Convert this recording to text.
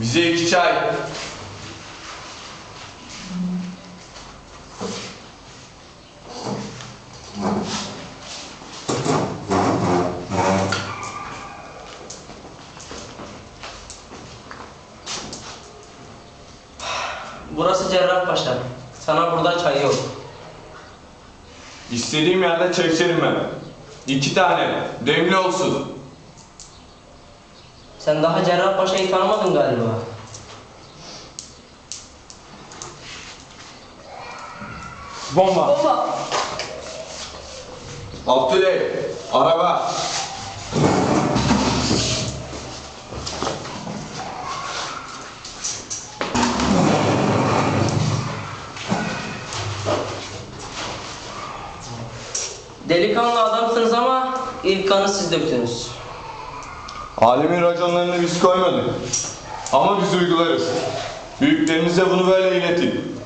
Bize iki çay. Burası Cerrahpaşa. Sana burada çay yok. İstediğim yerde çay içerim ben. İki tane. Demli olsun. Sen daha Cerrahpaşa'yı tanımadın galiba. Bomba. Baba! Abdüley. Araba. Delikanlı adamsınız ama ilk kanı siz döktünüz. Alemin raconlarını biz koymadık. Ama biz uygularız. Büyüklerinize bunu böyle iletin.